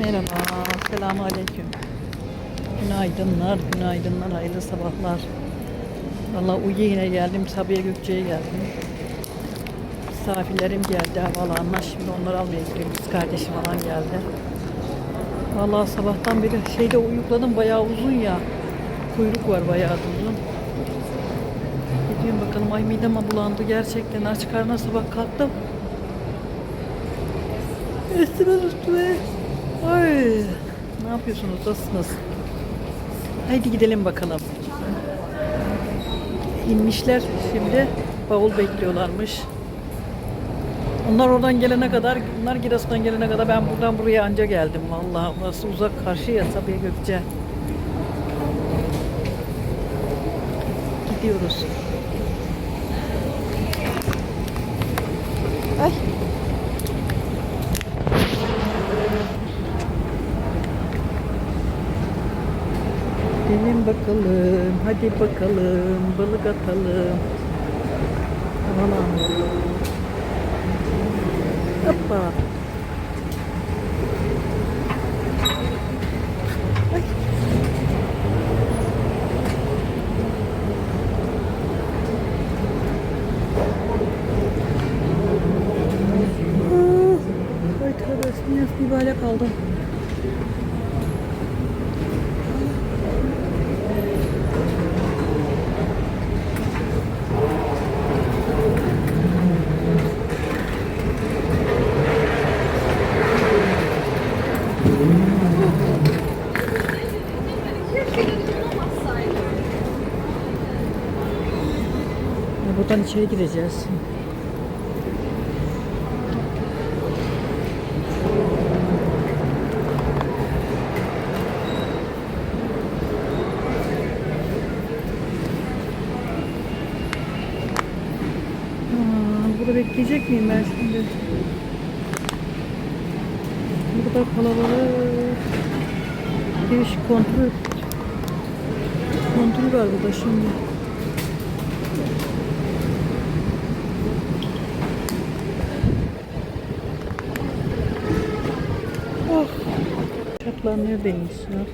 Merhaba, selamun aleyküm. Günaydınlar, günaydınlar, hayırlı sabahlar. Valla Uyu yine geldim, Sabiha Gökçe'ye geldim. Misafirlerim geldi havalanma, şimdi onları almaya gidiyorum. Kız kardeşim falan geldi. Valla sabahtan beri şeyde uyukladım, bayağı uzun ya. Kuyruk var bayağı uzun. Gidiyorum bakalım, ay midem bulandı gerçekten. Aç karnına sabah kalktım. Üstüme üstüme. Ay. Ne yapıyorsunuz? Nasılsınız? Haydi gidelim bakalım. İnmişler şimdi. Bavul bekliyorlarmış. Onlar oradan gelene kadar, bunlar Giresun'dan gelene kadar ben buradan buraya anca geldim. Vallahi burası uzak karşı ya Sabiha Gökçe. Gidiyoruz. Ay. Gidelim bakalım. Hadi bakalım. Balık atalım. Aman Hoppa. Ay. Ah, Ay tövbe bismillah bir böyle kaldım. Ya buradan içeri gireceğiz. Burada bekleyecek miyim ben şimdi? Bu kadar kalabalık. Değişik kontrol. Kontrol var burada şimdi. Oh. Neredeymiş ya?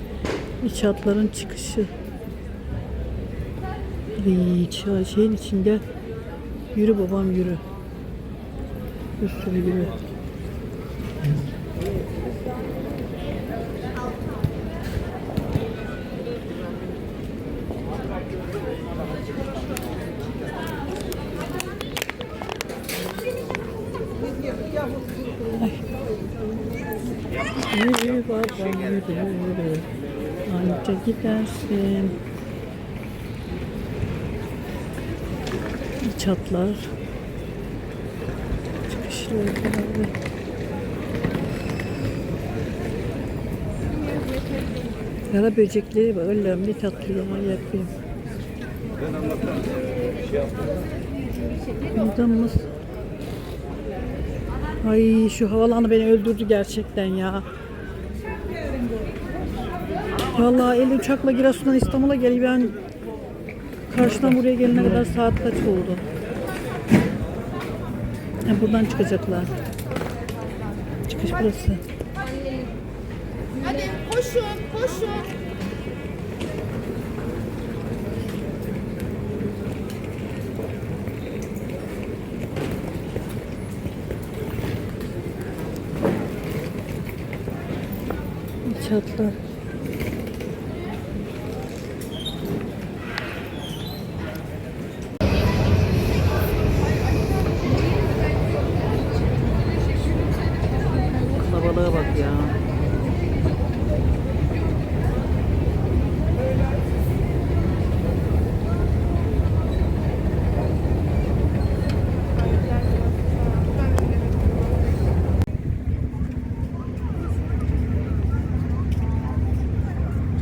İç hatların çıkışı. Ça- şeyin içinde yürü babam yürü. Bir sürü. Yürü babam yürü yürü. Anca gidersin. Çatlar. Çıkışları herhalde. Kara böcekleri var. Allah'ım ne tatlı ya yapayım. Buradan mı? Ay şu havalanı beni öldürdü gerçekten ya. Vallahi el uçakla Giresun'dan İstanbul'a geliyor. Ben karşıdan buraya gelene kadar saat kaç oldu? Ha, buradan çıkacaklar. Çıkış burası. Hadi koşun, koşun. Çatlar. Kalabalığa bak ya.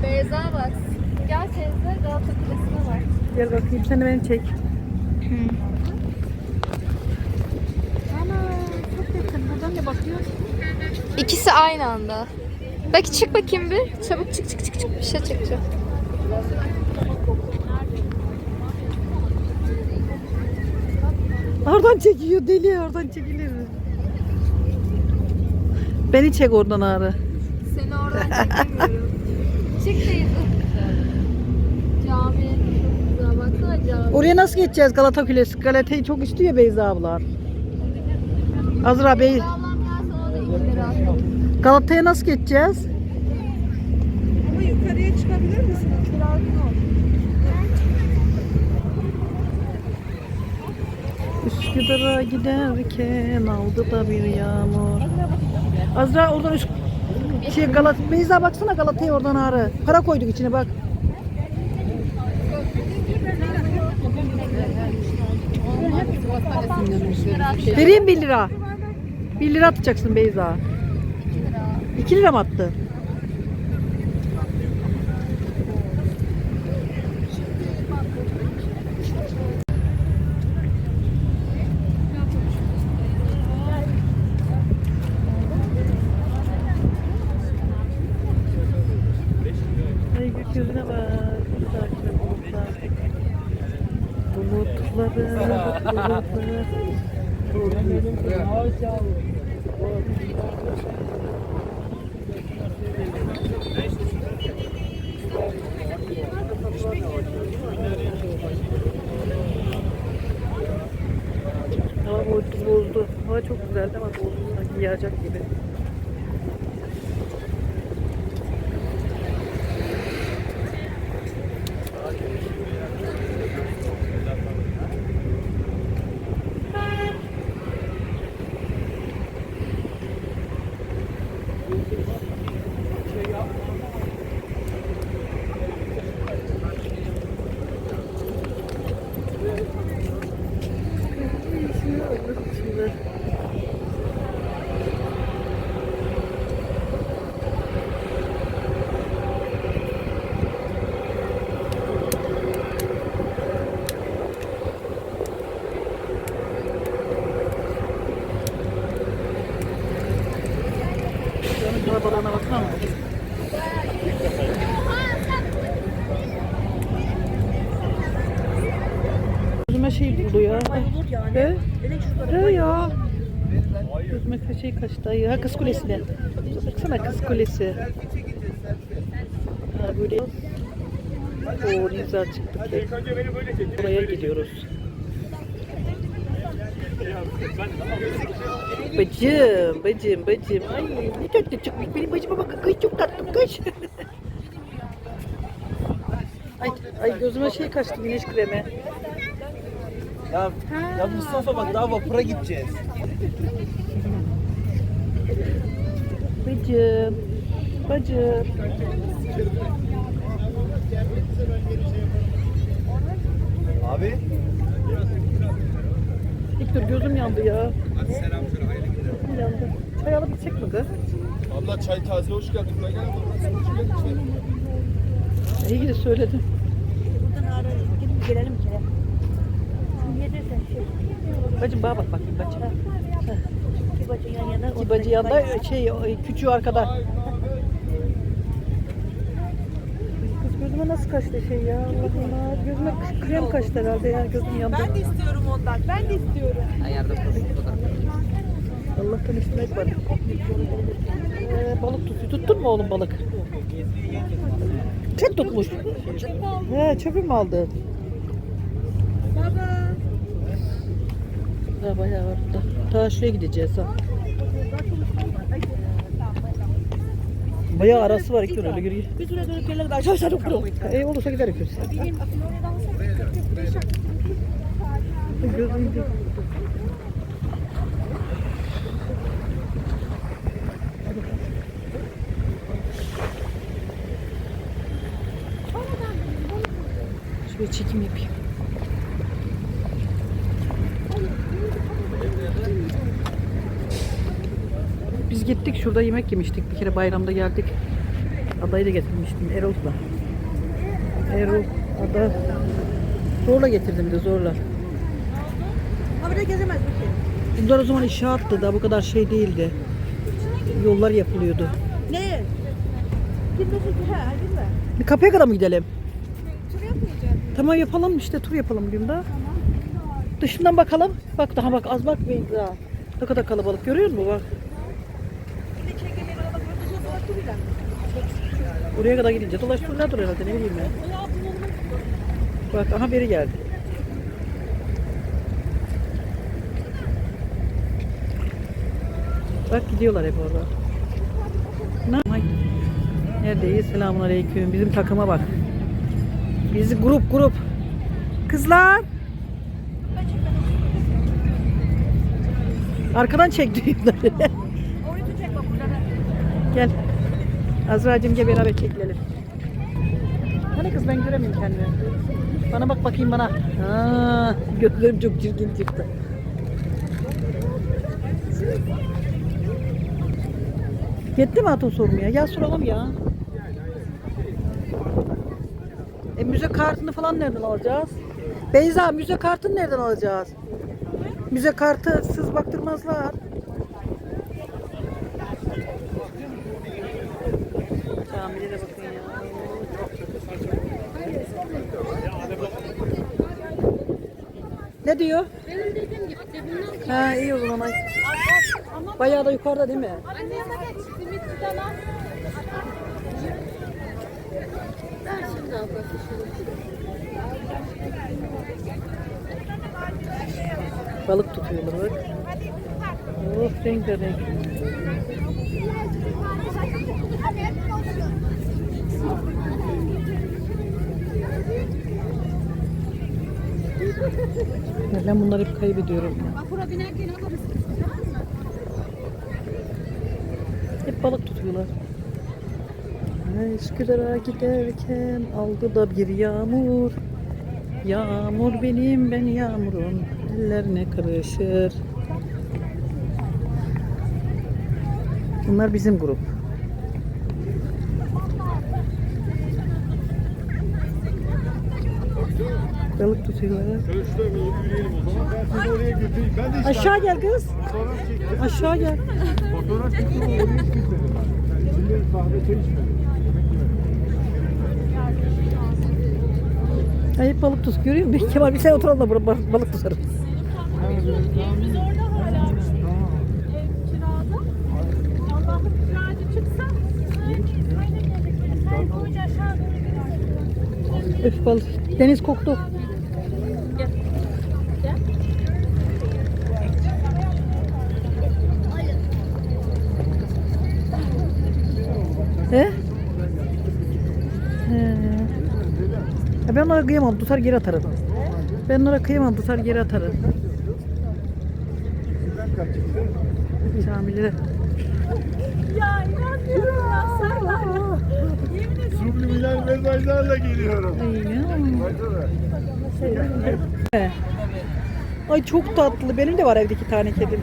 Beyza bak. Gel teyze Galata Kulesi'ne bak. Gel bakayım sen de beni çek. Ana çok yakın. Buradan ne bakıyorsun? İkisi aynı anda. Belki çık bakayım bir. Çabuk çık çık çık çık. Bir şey çekeceğim. Oradan çekiyor deli oradan çekilir mi? Beni çek oradan ağrı. Seni Çık teyze. Cami. Çok güzel. Baksana cami. Oraya nasıl geçeceğiz Galata Kulesi? Galata'yı çok istiyor Beyza ablar. Azra Bey, Ablam gel sana da 2 lira atayım. Galata'ya nasıl geçeceğiz? Ama yukarıya çıkabilir misin? Üsküdar'a giderken aldı da bir yağmur. Azra oradan üst... Şey Galat Beyza baksana Galata'ya oradan ağrı. Para koyduk içine bak. Vereyim 1 lira. 1 lira atacaksın Beyza. 2 lira mı attı? Ay gökyüzüne bak. Hava bozdu. Hava çok güzeldi ama bozdu sanki yağacak gibi. Canım kalabalığına baksana. Gözüme şey buldu ya. He ya. Gözüme şey kaçtı. Ay, Ha kız kulesine. Baksana kız kulesi. Ha böyle. Oo ne güzel çıktık ya. Oraya gidiyoruz. Bacım, bacım, bacım. Ay ne tatlı çıkmış. Benim bacıma bakın. Kız çok tatlı kız. ay, ay gözüme şey kaçtı güneş kremi. Ya, ya Mustafa bak daha vapura gideceğiz. Bacım. Bacım. Abi. İlk dur gözüm yandı ya. Gözüm yandı. Çay alıp içecek mi kız? Abla çay taze hoş geldin. Buraya gel. Hoş geldin. İyi ki de söyledim. Buradan ara gidip gelelim ki. Şimdi yedirsen şey. Bacım bana bak bakayım bacım. İki bacı yan yana. İki bacı yanında şey küçüğü arkada. Kız gözüme nasıl kaçtı şey ya Allah'ım ya. Gözüme krem kaçtı herhalde ya gözüm yandı. Ben de istiyorum ondan. Ben de istiyorum. Allah'tan üstüne var. Ee, balık tutuyor. Tuttun mu oğlum balık? Çok tutmuş. He çöpü mü aldı? Baba. Ha bayağı var burada. Ta şuraya gideceğiz ha. Bayağı arası var iki öyle yürü. Bir süre dönüp gelene kadar aşağı aşağı doktor. İyi olursa gideriz. Gözüm Şöyle çekim yapayım. Biz gittik şurada yemek yemiştik. Bir kere bayramda geldik. Adayı da getirmiştim Erol'la. Erol, ada. Zorla getirdim de zorla. Ha burada gezemez bir şey. Bunlar o zaman inşaattı da bu kadar şey değildi. Yollar yapılıyordu. Ne? Bir kapıya kadar mı gidelim? Tur yapmayacağız. Tamam yapalım işte tur yapalım bugün de. Dışından bakalım. Bak daha bak az bak Beyza. Ne kadar kalabalık görüyor musun bak. Bir de çekemeyi bana bak. Burada çok farklı bile. Oraya kadar gidince dolaştırırlardır herhalde ne bileyim ben. Bak aha biri geldi. Bak gidiyorlar hep orada. Neredeyiz? Selamun aleyküm. Bizim takıma bak. Bizi grup grup. Kızlar. Arkadan çek diyorlar. gel. Azra'cığım gel beraber çekilelim. Hani kız ben göremiyorum kendimi. Bana bak bakayım bana. Aa, gözlerim çok çirkin çıktı. Yetti mi Hatun sormaya? Ya soralım ya. E müze kartını falan nereden alacağız? Beyza müze kartını nereden alacağız? Müze kartı sız baktırmazlar. Camide de bakın ya. Diyor? Benim dediğim gibi Ha iyi o zaman. ay. Bayağı da yukarıda değil mi? Anne. Balık tutuyorlar bak. Oh renk renk. Ya Ben bunları hep kaybediyorum. Vapura binerken alırız. Hep balık tutuyorlar. Üsküdar'a giderken aldı da bir yağmur. Yağmur benim ben yağmurun ellerine karışır. Bunlar bizim grup. Balık tutuyorlar. Şöyle şuraya bir yürüyelim o zaman. Ben sizi oraya götüreyim. Ben de işte Aşağı gel kız. Aşağı gel. Fotoğraf çektim oraya gitmedim ben. Ben şimdi kahve çay içmedim. Yemek yemedim. Ay hep balık tut. Görüyor musun? Kemal bir sen oturalım da balık- balık tutarız. Biz orada hala ev kirada. Allah'ım kiracı çıksa aynen öyle. Sen koyunca aşağı doğru gider. Öf balık. Deniz koktu. He? He. Ya ben onlara kıyamam. Tutar geri atarım. Ben onlara kıyamam. Tutar geri atarım. Camilere. Ya inanmıyorum ya. Subliminal mesajlarla geliyorum. Baksana. He. Ay çok tatlı. Benim de var evde iki tane kedim.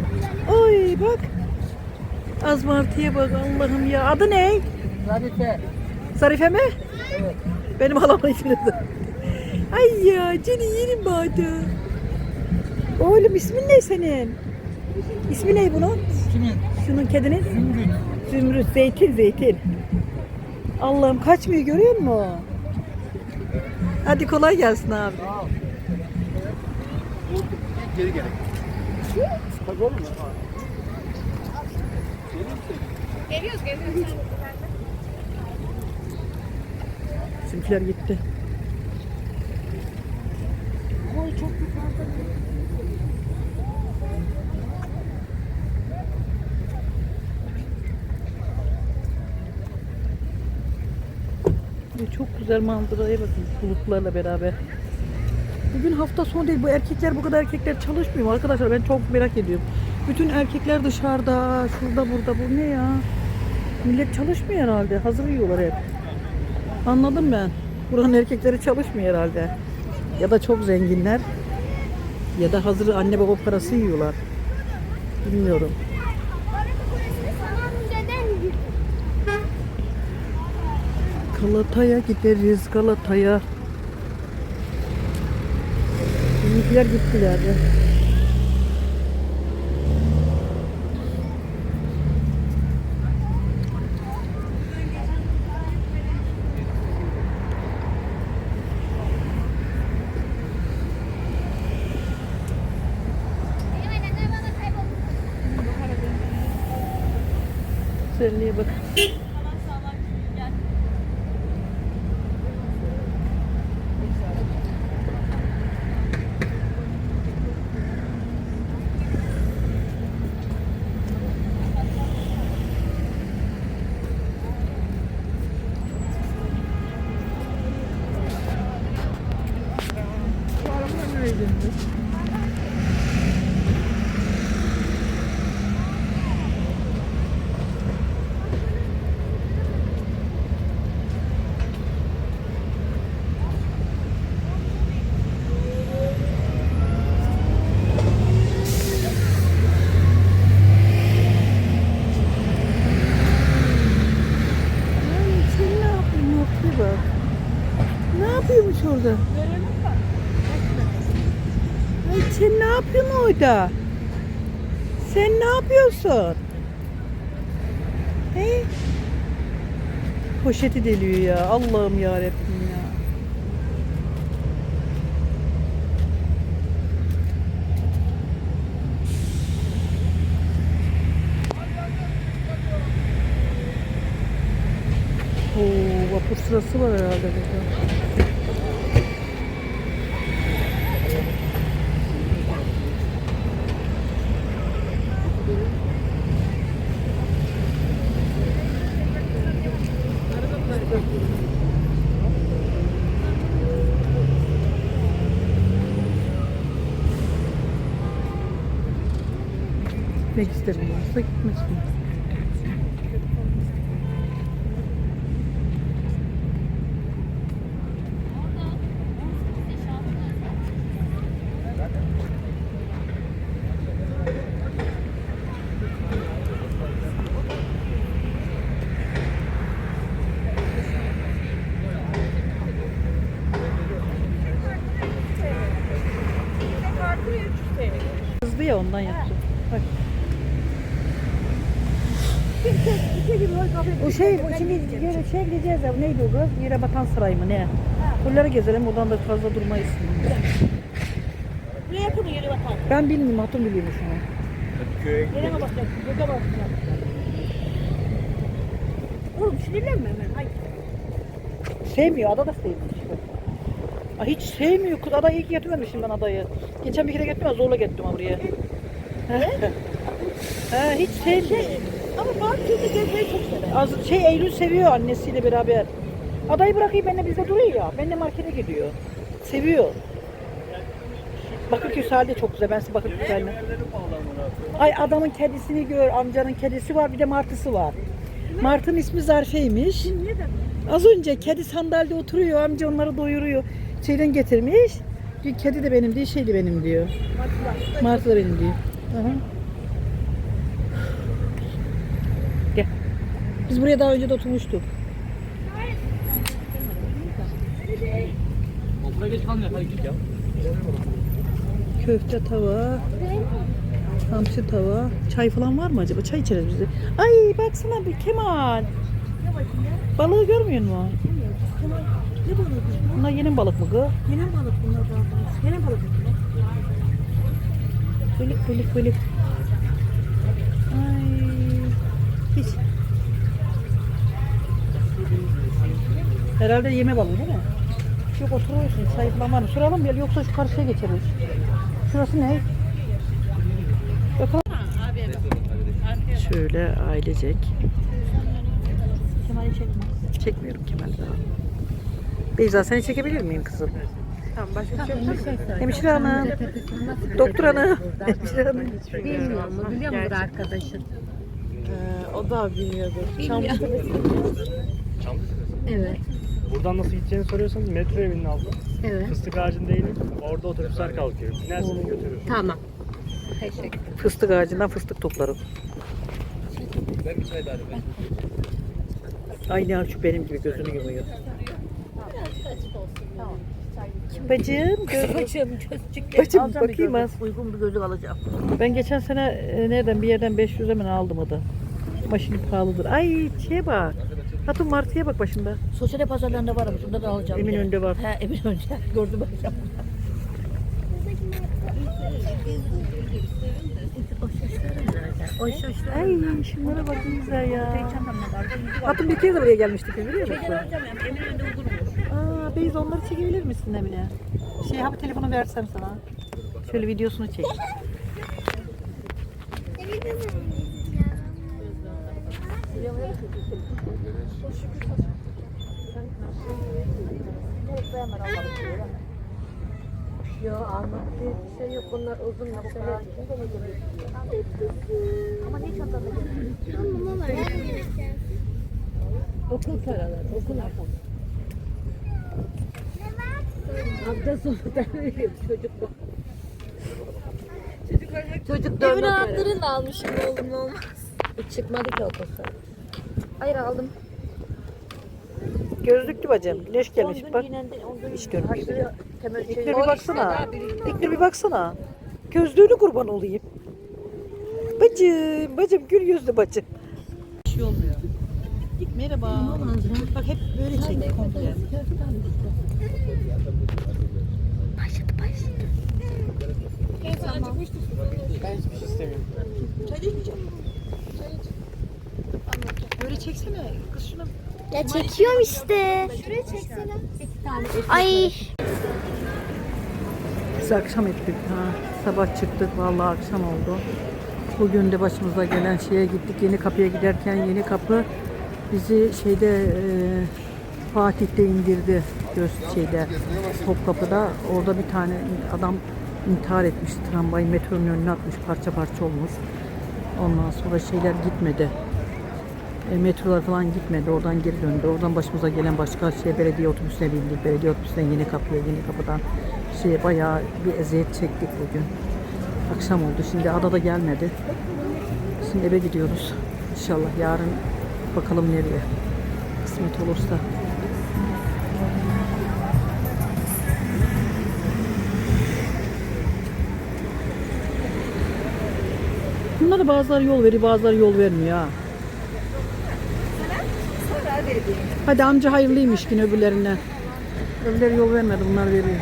Ay bak. Azmartıya bak Allah'ım ya. Adı ne? Zarife. Zarife mi? Evet. Benim halamın ismi de. Ay ya seni yerim bana. Oğlum ismin ne senin? İsmi ne bunun? Kimin? Şunun kedinin? Zümrüt. Zümrüt, zeytin, zeytin. Allah'ım kaçmıyor görüyor musun? Hadi kolay gelsin abi. Geri. Tabii oğlum. Geliyoruz geliyoruz. Bizimkiler gitti. Ve çok güzel manzaraya bakın bulutlarla beraber. Bugün hafta sonu değil. Bu erkekler bu kadar erkekler çalışmıyor mu arkadaşlar? Ben çok merak ediyorum. Bütün erkekler dışarıda, şurada burada. Bu ne ya? Millet çalışmıyor herhalde. Hazır yiyorlar hep. Anladım ben. Buranın erkekleri çalışmıyor herhalde. Ya da çok zenginler. Ya da hazır anne baba parası yiyorlar. Bilmiyorum. Galata'ya gideriz Galata'ya. Bizimkiler gittiler de. Güzelliğe bak. Orada? Sen ne yapıyorsun? He? Poşeti deliyor ya. Allah'ım ya ya. Oo, vapur sırası var herhalde burada. Register. Click machine. Yere şey gideceğiz ya. Neydi o kız? Yere batan saray mı ne? Buraları gezelim. Oradan da fazla durmayız. Buraya yakın yeri bakalım. Ben bilmiyorum. Hatun biliyormuş onu. Köye Yere mi bakacak? Göze bakacak. Oğlum sinirlenme hemen. Hayır. Sevmiyor. Ada da sevmiyor. Aa, hiç sevmiyor. Kız adayı iyi ki getirmemişim ben adayı. Geçen bir kere getirmem. Zorla getirdim ha buraya. He, hiç sevmiyor. Ama bazı çocuk gezmeyi çok sever. Az, şey Eylül seviyor annesiyle beraber. Adayı bırakayım benimle bizde duruyor ya. Benimle markete gidiyor. Seviyor. Bakırköy sahili de çok güzel. Ben size Bakırköy sahiline. Ay adamın kedisini gör. Amcanın kedisi var. Bir de martısı var. Martının ismi Zarfe'ymiş. Az önce kedi sandalyede oturuyor. Amca onları doyuruyor. Şeyden getirmiş. Diyor, kedi de benim değil, şey de benim diyor. Martı da benim diyor. Aha. Gel. Biz buraya daha önce de oturmuştuk. Okula geç kalmıyor. Hadi git ya. Köfte tava, hamsi tava, çay falan var mı acaba? Çay içeriz biz de. Ay baksana bir Kemal. Balığı görmüyor musun? Ne balığı? Bunlar yeni balık mı kız? Yenen balık bunlar zaten. Yenen balık bunlar. Bölük bölük bölük. Hiç. Herhalde yeme balığı değil mi? Yok oturuyorsun mı? Soralım bir yoksa şu karşıya geçeriz. Şurası ne? Bakalım. Şöyle ailecek. Kemal'i çekme. Çekmiyorum Kemal daha. Beyza seni çekebilir miyim kızım? Tamam başka bir şey yok. Hemşire hanım. Doktor hanım. Hemşire hanım. Bilmiyor mu? Biliyor mudur arkadaşın? O da bilmiyordur. Çamlıca Evet. Buradan nasıl gideceğini soruyorsanız metro evinin altı. Evet. Fıstık ağacında inip orada otobüsler kalkıyor. Binersiniz götürür. Tamam. Teşekkür Fıstık ağacından fıstık toplarım. Ben bir çay daha alayım. Aynı şu benim gibi gözünü yumuyor. Bacım, Bacım çözecek. bacım bakayım az. Uygun bir gözlük alacağım. Ben geçen sene e, nereden bir yerden 500 hemen aldım o da. Şimdi pahalıdır. Ay şeye bak. Hatun martıya bak başında. Sosyal pazarlarında var ama şunda da alacağım. Eminönü'nde var. He Eminönü'nde. Gördüm bakacağım. Ay şunlara bak ne güzel ya. Var. Hatun bir kez de buraya gelmiştik biliyor musun? Aa, Beyza onları çekebilir misin Emine? Şey ha bu telefonu versem sana. Şöyle videosunu çek. Almak diye bir şey yok. Bunlar uzun mesele. Ama niye çantamda Okul paraları. Okul akıllı. Hafta sonu da veriyor çocuk bu. Çocuk dönme Evin anahtarını da almışım oğlumla olmaz. Hiç çıkmadı ki okul sonra. Hayır aldım. Gözlüklü bacım. Güneş gelmiş bak. Hiç görmüyor. Şey İknur bir baksana. İknur bir baksana. Gözlüğünü kurban olayım. Bacım, bacım gül yüzlü bacım. Bir şey olmuyor. Merhaba. Bak hep böyle çek komple. Ben hiçbir şey istemiyorum. Böyle çeksene. Kız şuna Ya çekiyorum işte. Ay. Biz akşam ettik ha. Sabah çıktık vallahi akşam oldu. Bugün de başımıza gelen şeye gittik. Yeni kapıya giderken yeni kapı bizi şeyde e, Fatih'te indirdi. Göz şeyde Topkapı'da. Orada bir tane adam intihar etmiş. Tramvayı metronun önüne atmış. Parça parça olmuş. Ondan sonra şeyler gitmedi. E, metrolar falan gitmedi. Oradan geri döndü. Oradan başımıza gelen başka şey belediye otobüsüne bindik. Belediye otobüsüne yeni kapıya, yeni kapıdan şey bayağı bir eziyet çektik bugün. Akşam oldu. Şimdi ada da gelmedi. Şimdi eve gidiyoruz. İnşallah yarın bakalım nereye. Kısmet olursa. Bunlara bazıları yol veriyor, bazıları yol vermiyor ha. Hadi amca hayırlıymış yine öbürlerine. Öbürleri yol vermedi, bunlar veriyor.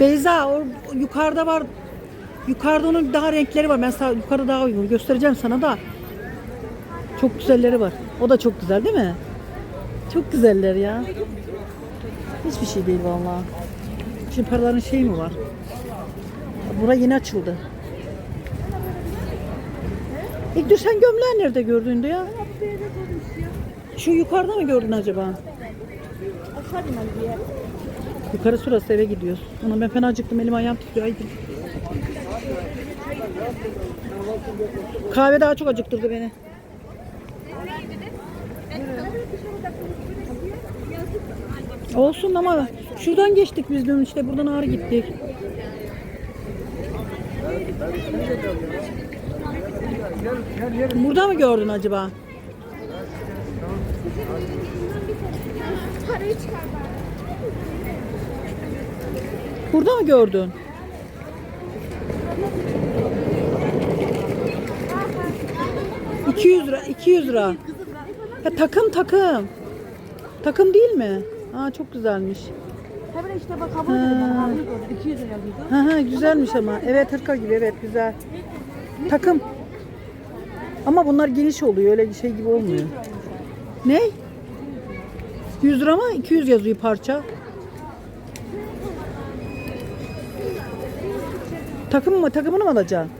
Beyza o yukarıda var. Yukarıda onun daha renkleri var. Ben sana yukarıda daha uygun göstereceğim sana da. Çok güzelleri var. O da çok güzel değil mi? Çok güzeller ya. Hiçbir şey değil vallahi. Şimdi paraların şeyi mi var? Bura yeni açıldı. İlk dur sen gömleği nerede gördüğünde ya? Şu yukarıda mı gördün acaba? Yukarı şurası eve gidiyoruz. Ona ben fena acıktım elim ayağım titriyor. Haydi. Kahve daha çok acıktırdı beni. Olsun ama şuradan geçtik biz dün işte buradan ağrı gittik. Burada mı gördün acaba? Burada mı gördün? ...200 lira, 200 lira. Ya takım takım. Takım değil mi? Aa çok güzelmiş. Hemen işte bak kabul edelim. 200 lira. Hı hı güzelmiş ama. Evet hırka gibi evet güzel. Takım. Ama bunlar geniş oluyor öyle şey gibi olmuyor. Ne? 100 lira mı? 200 yazıyor parça. Takım mı? Takımını mı alacaksın?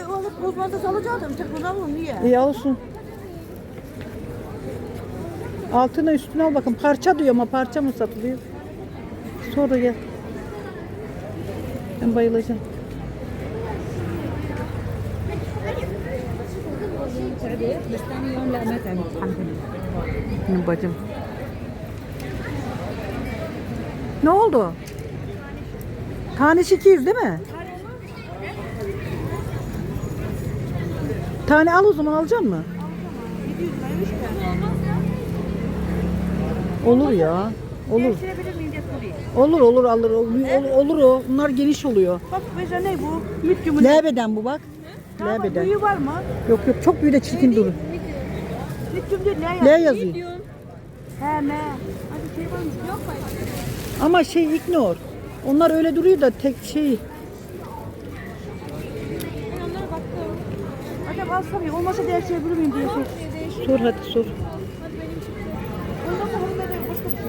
E alıp bozmanda alacaktım. Tek bunu alın niye? İyi olsun. Altına üstüne al bakın. Parça diyor ama parça mı satılıyor? Sonra gel. Ben bayılacağım. Benim bacım. Ne oldu? Tanesi 200 değil mi? Tane al o zaman alacak mı? Olur ya. Olur. Olur olur alır. Olur, olur o. Bunlar geniş oluyor. Bak mesela ne bu? Mütkümün. Lebeden bu bak. Tamam, Lebeden. Büyüğü var mı? Yok yok çok büyük de çirkin durur. Ne L yazıyor? yazıyor. He me. Hadi şey? Ama şey ignore. Onlar öyle duruyor da tek şey. Alsam ya. Olmasa değiştirebilir miyim diye sor. Sor hadi sor. Olmasa hadi de başka bir şey.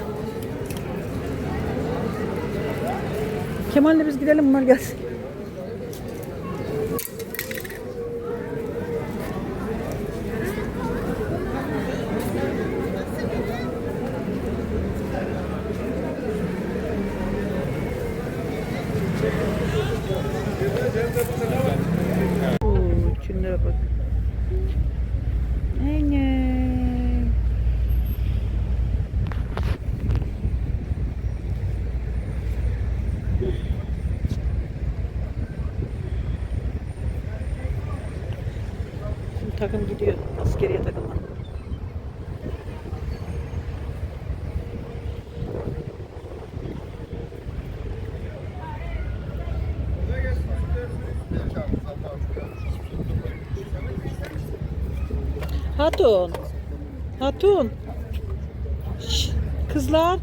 Kemal'le biz gidelim bunlar gelsin. Takım gidiyor. Askeriye takımı. Hatun. Hatun. Şş, kızlar.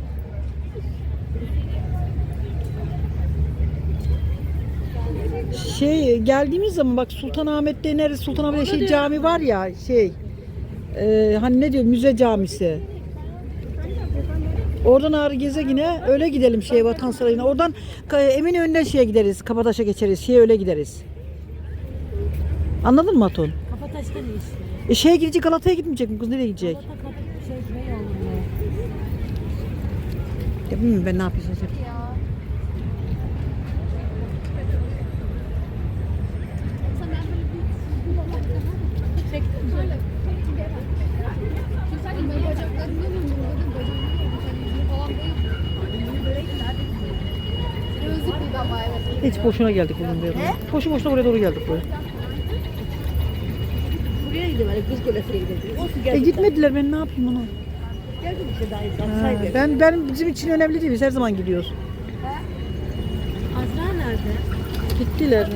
Şey geldiğimiz zaman bak Sultanahmet'te neresi Sultanahmet'te şey cami var ya şey e, hani ne diyor müze camisi. Oradan ağrı geze yine öyle gidelim şeye Vatan Sarayı'na. Oradan Ka- Eminönü'nden şeye gideriz. Kabataş'a geçeriz. Şeye öyle gideriz. Anladın mı Atun? Kapataş'ta ne iş? E şeye gidecek Galata'ya gitmeyecek mi? Kız nereye gidecek? Kapata kapı şey bilmiyorum ben ne yapıyorsun sen? Hiç boşuna geldik bugün buraya. Boşu boşuna buraya doğru geldik buraya. Buraya gidiyorlar. Kız kulesine. Olsun E geldik. gitmediler ben ne yapayım onu? Geldik işte daha. Ha, Saygı. ben ben bizim için önemli değil biz her zaman gidiyoruz. Azra nerede? Gittiler.